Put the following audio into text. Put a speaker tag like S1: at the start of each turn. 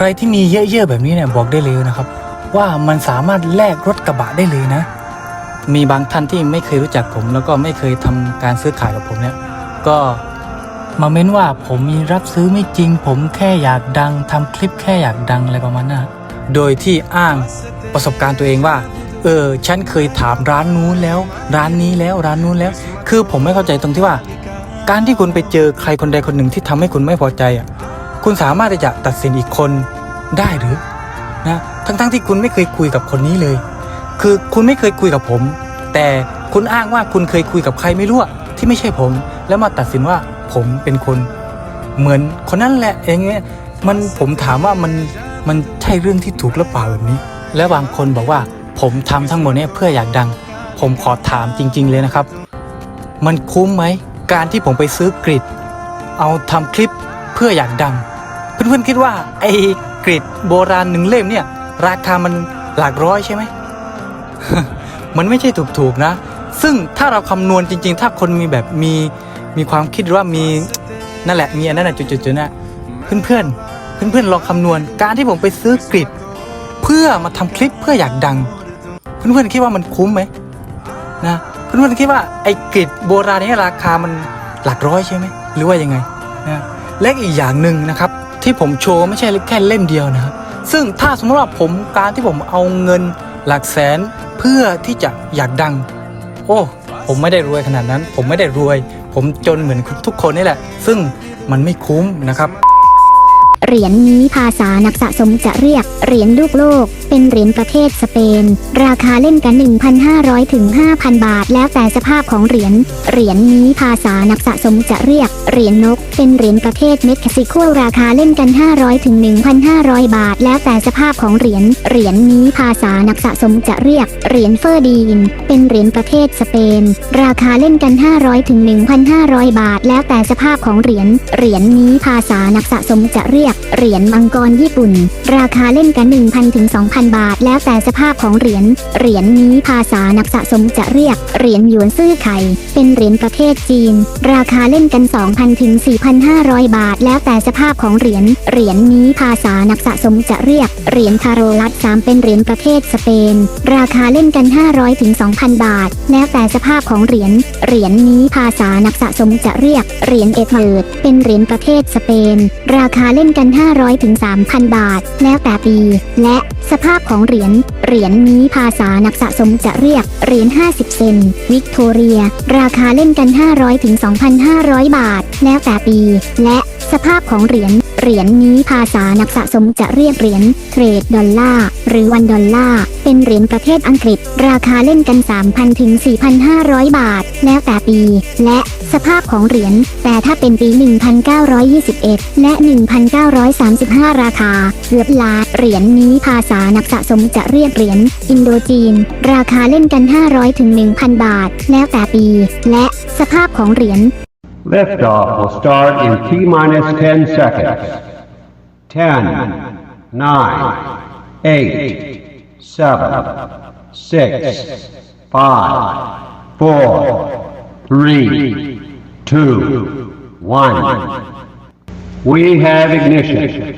S1: ใครที่มีเยอะๆแบบนี้เนี่ยบอกได้เลยนะครับ ว่ามันสามารถแลกรถกระบะได้เลยนะ มีบางท่านที่ไม่เคยรู้จักผม แล้วก็ไม่เคยทำการซื้อขายกับผมเนี่ยก็มาเม้นว่าผมมีรับซื้อไม่จริง ผมแค่อยากดังทำคลิปแค่อยากดังอะไรประมาณนั้นโดยที่อ้างประสบการณ์ตัวเองว่า เออฉันเคยถามร้านนู้นแล้ว ร้านนี้แล้วร้านนู้นแล้ว คือผมไม่เข้าใจตรงที่ว่า การที่คุณไปเจอใครคนใดคนหนึ่งที่ทำให้คุณไม่พอใจอะ คุณสามารถที่จะตัดสินอีกคนได้หรือนะทั้งๆที่คุณไม่เคยคุยกับคนนี้เลย คือคุณไม่เคยคุยกับผม แต่คุณอ้างว่าคุณเคยคุยกับใครไม่รู้ที่ไม่ใช่ผม แล้วมาตัดสินว่าผมเป็นคน เหมือนคนนั้นแหละอย่างเงี้ยมันผมถามว่ามันมันใช่เรื่องที่ถูกหรือเปล่าแบบนี้ และบางคนบอกว่าผมทำทั้งหมดนี้เพื่ออยากดัง ผมขอถามจริง ๆ เลยนะครับ มันคุ้มไหมการที่ผมไปซื้อกริดเอาทำคลิป เพื่ออยากดัง เพื่อนๆคิดว่าไอ้กริดโบราณหนึ่งเล่มเนี่ย ราคามันหลักร้อยใช่ไหม มันไม่ใช่ถูกๆนะ ซึ่งถ้าเราคำนวณจริง ๆ ถ้าคนมีแบบมีมีความคิดว่ามีนั่นแหละมีอันนั้นนะจุดๆๆนะเพื่อนๆเพื่อนๆลองคำนวณการที่ผมไปซื้อกริดเพื่อมาทำคลิปเพื่ออยากดัง เพื่อนๆคิดว่ามันคุ้มไหมนะเพื่อนๆคิดว่าไอ้กริดโบราณนี้ราคามันหลักร้อยใช่ไหมหรือว่ายังไงนะ และอีกอย่างหนึ่งนะครับ ที่ผมโชว์ไม่ใช่แค่เล่มเดียวนะครับ ซึ่งถ้าสมมติว่าผมการที่ผมเอาเงินหลักแสนเพื่อที่จะอยากดัง โอ้ผมไม่ได้รวยขนาดนั้น ผมไม่ได้รวย ผมจนเหมือนทุกคนนี่แหละ ซึ่งมันไม่คุ้มนะครับ
S2: เหรียญนี้ภาษานักสะสมจะเรียกเหรียญลูกโลก เป็นเหรียญประเทศสเปน ราคาเล่นกัน 1,500 ถึง 5,000 บาท แล้วแต่สภาพของเหรียญ เหรียญนี้ภาษานักสะสมจะเรียกเหรียญนก เป็นเหรียญประเทศเม็กซิโกราคาเล่นกัน 500 ถึง 1,500 บาท แล้วแต่สภาพของเหรียญ เหรียญนี้ภาษานักสะสมจะเรียกเหรียญเฟอร์ดีน เป็นเหรียญประเทศสเปน ราคาเล่นกัน 500 ถึง 1,500 บาท แล้วแต่สภาพของเหรียญ เหรียญนี้ภาษานักสะสมจะเรียกเหรียญมังกรญี่ปุ่น ราคาเล่นกัน 1,000ถึง2,000 บาท แล้วแต่สภาพของเหรียญเหรียญนี้ภาษานักสะสมจะเรียกเหรียญหยวนซื่อไข่เป็นเหรียญประเทศจีน ราคาเล่นกัน 2,000ถึง4,500 บาท แล้วแต่สภาพของเหรียญเหรียญนี้ภาษานักสะสมจะเรียกเหรียญคาโรลัส3เป็นเหรียญประเทศสเปน ราคาเล่นกัน 500ถึง2,000 บาท แล้วแต่สภาพของเหรียญเหรียญนี้ภาษานักสะสมจะเรียกเหรียญเอเวิร์ดเป็นเหรียญประเทศสเปน ราคาเล่นกัน 500ถึง3,000 บาท แล้วแต่ปี และสภาพของเหรียญ เหรียญนี้ภาษานักสะสมจะเรียก เหรียญ 50 เซน วิกตอเรีย ราคาเล่นกัน 500ถึง2,500 บาท แล้วแต่ปี และสภาพของเหรียญ เหรียญนี้ภาษานักสะสมจะเรียกเหรียญเทรดดอลลาร์หรือวันดอลลาร์เป็นเหรียญประเทศอังกฤษ ราคาเล่นกัน 3,000 ถึง 4,500 บาท แล้วแต่ปี และสภาพของเหรียญ แต่ถ้าเป็นปี 1921 และ 1935 ราคาเกือบล้านเหรียญนี้ภาษานักสะสมจะเรียกเหรียญอินโดจีน ราคาเล่นกัน 500 ถึง 1,000 บาท แล้วแต่ปี และสภาพของเหรียญ
S3: Liftoff will start in T minus 10 seconds. 10, 9, 8, 7, 6, 5, 4, 3, 2, 1. We have ignition.